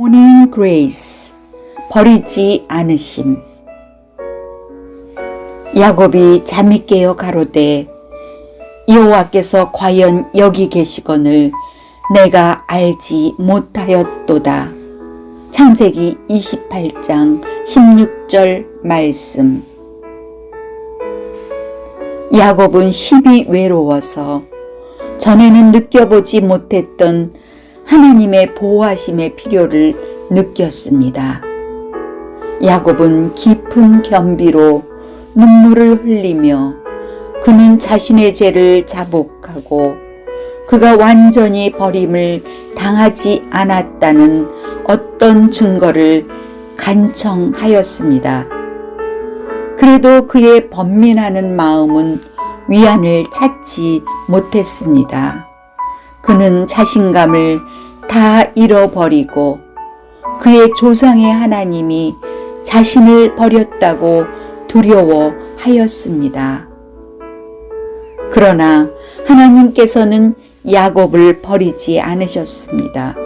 Morning Grace. 버리지 않으심. 야곱이 잠이 깨어 가로되 여호와께서 과연 여기 계시거늘 내가 알지 못하였도다. 창세기 28장 16절 말씀. 야곱은 힘이 외로워서 전에는 느껴보지 못했던 하나님의 보호하심의 필요를 느꼈습니다. 야곱은 깊은 겸비로 눈물을 흘리며 그는 자신의 죄를 자복하고 그가 완전히 버림을 당하지 않았다는 어떤 증거를 간청하였습니다. 그래도 그의 번민하는 마음은 위안을 찾지 못했습니다. 그는 자신감을 다 잃어버리고 그의 조상의 하나님이 자신을 버렸다고 두려워하였습니다. 그러나 하나님께서는 야곱을 버리지 않으셨습니다.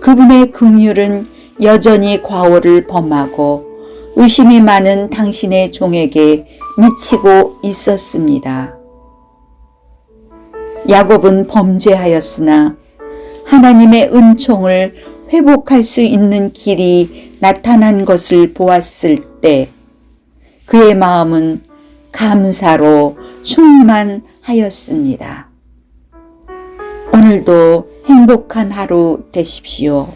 그분의 긍휼은 여전히 과오를 범하고 의심이 많은 당신의 종에게 미치고 있었습니다. 야곱은 범죄하였으나 하나님의 은총을 회복할 수 있는 길이 나타난 것을 보았을 때 그의 마음은 감사로 충만하였습니다. 오늘도 행복한 하루 되십시오.